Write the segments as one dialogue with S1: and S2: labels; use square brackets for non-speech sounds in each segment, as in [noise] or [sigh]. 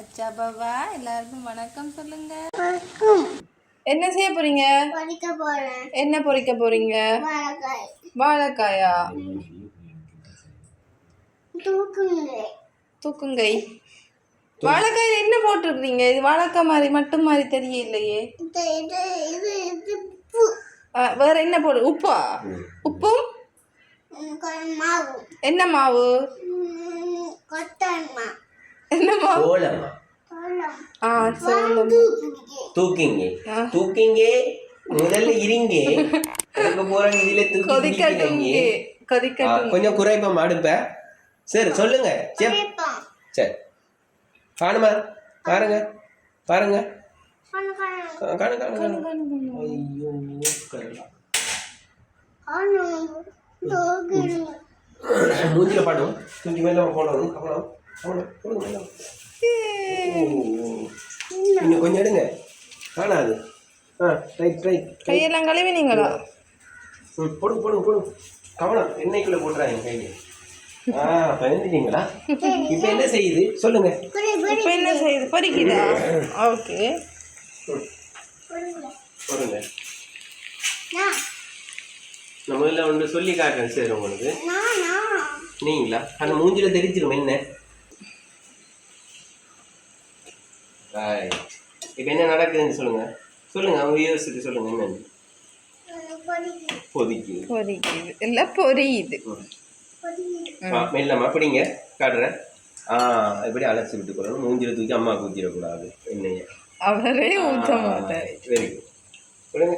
S1: அச்சா பாபா எல்லாருக்கும் வணக்கம் சொல்லுங்க. என்ன செய்ய போறீங்க? என்ன பொரிக்க போறீங்க?
S2: வாழைக்காய்.
S1: வாழைக்காயா?
S2: தூக்குங்க.
S1: தூக்குங்கை. வாழைக்காயில என்ன போட்டிருக்கீங்க? இது வாழைக்காய் மாதிரி மட்டும் மாதிரி தெரியலையே. வேற என்ன போடு உப்பா? உப்பும்
S2: மாவு.
S1: என்ன மாவு? என்ன மாவு
S3: சோளமா
S2: சோளம்?
S1: ஆ சோளம்
S2: தூக்குங்க.
S3: தூக்கிங்க முதல்ல இருங்க. அதுக்கு போறாங்க இதுல தூக்கி
S1: கொதிக்கட்டும்
S3: கொஞ்சம் குறைப்பா அடுப்ப சரி சொல்லுங்க. சரி சரி. காணுமா? பாருங்க. பாருங்க. கா- காணு. காணு காணு ஐயோ மூஞ்சில பாடும் தூக்கி மேல போடணும் அவ்வளோ இன்னும் கொஞ்சம் எடுங்க. காணாது. ஆ ரைட் ரைட்
S1: கையெல்லாம் கழுவினீங்களா
S3: ம் போடுங்க போடுங்க போடுங்க கவனம் எண்ணெய்க்குள்ள போட்டுறாங்க கையில. ஆ பயந்துட்டீங்களா? இப்போ என்ன செய்யுது? சொல்லுங்க.
S1: இப்போ என்ன செய்யுது? பொரிக்குதா ஓகே.
S2: புரிங்க
S3: போடுங்க.
S2: நான்.
S3: முதல்ல ஒன்று சொல்லி காட்டுறேன் சார் உங்களுக்கு.
S2: நான் நான்.
S3: நீங்களா? அந்த மூஞ்சில தெரிஞ்சிடும் என்ன? இப்போ என்ன நடக்குதுன்னு சொல்லுங்க. சொல்லுங்க அவங்க வியூவர்ஸுக்கு சொல்லுங்க என்னன்னு
S2: படிக்க
S3: பொதிக்கு
S1: பொரிக்குது இல்லை பொரியுது.
S2: படிக்க
S3: ஆ, மெல்லமா பிடிங்க. காட்டுறேன். ஆ இப்படி அலசி விட்டு கொள்ளணும். மூஞ்சில தூக்கி அம்மா ஊற்றிடக்கூடாது எண்ணெயை
S1: அவரே ஊற்ற மாட்டார்.
S3: வெரி குட் சொல்லுங்க.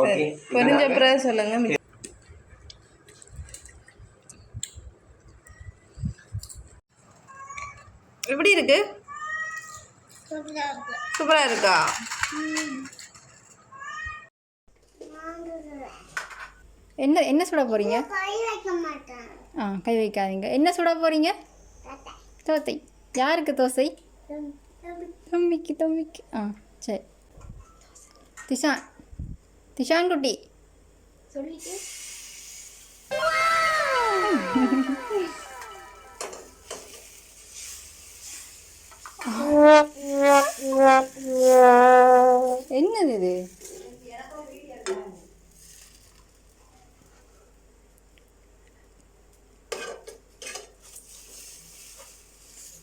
S3: ஓகே
S1: சொல்லுங்க எப்படி இருக்கு?
S2: சொல்லுங்க
S1: சூப்பரா இருக்கா? என்ன என்ன சுட போறீங்க?
S2: கை வைக்க மாட்டேன்.
S1: ஆ கை வைக்காதீங்க. என்ன சுட போறீங்க?
S2: தாத்தா
S1: தோசை. யாருக்கு தோசை?
S2: தம்- தம்-
S1: தம்பிக்கு தம்பிக்கு. ஆ சரி. திஷான் திஷான் குட்டி
S2: சொல்லிட்டு. [laughs]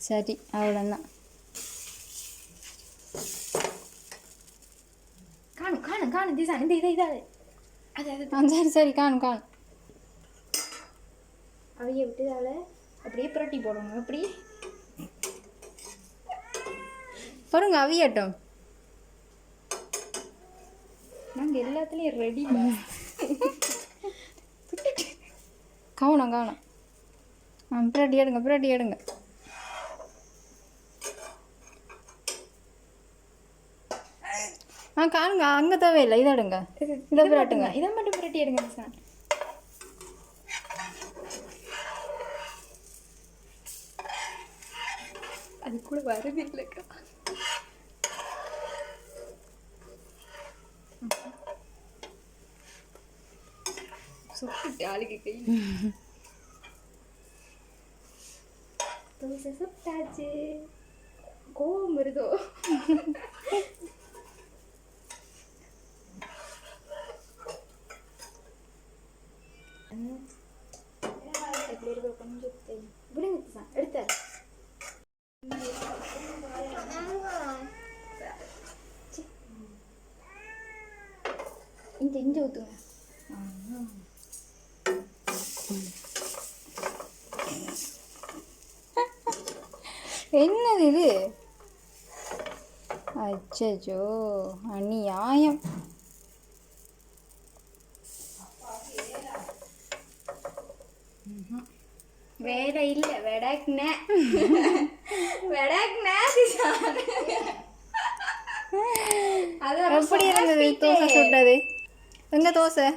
S1: சரி அவ்வளோதான் காணும் காணும் காணும் திசா இந்த இதை அது அது சரி சரி காணும் காணும் அவைய விட்டு அதில் அப்படியே புரட்டி போடணும் எப்படி பாருங்க அவியட்டும் நாங்கள் எல்லாத்துலேயும் ரெடி கவனம் கவனம் ஆ பிராட்டி எடுங்க பிராட்டி எடுங்க ஆ காணுங்க அங்கே தேவையில்லை. இதை எடுங்க. இதை பிராட்டுங்க. இதை மட்டும் பிராட்டி எடுங்க சார் அது கூட வருது இல்லைக்கா. சுட்டு ஆளுக்கு கை. தோசை சுட்டாச்சு கோவம் வருதோ? எப்படி இருக்க கொஞ்சம் தெரியும் என்னது இது? அச்சோ அநியாயம். வேற இல்ல வெடக்ன வெடக்ன எப்படி இருந்தது தோசை சுட்டது. எங்க தோசை?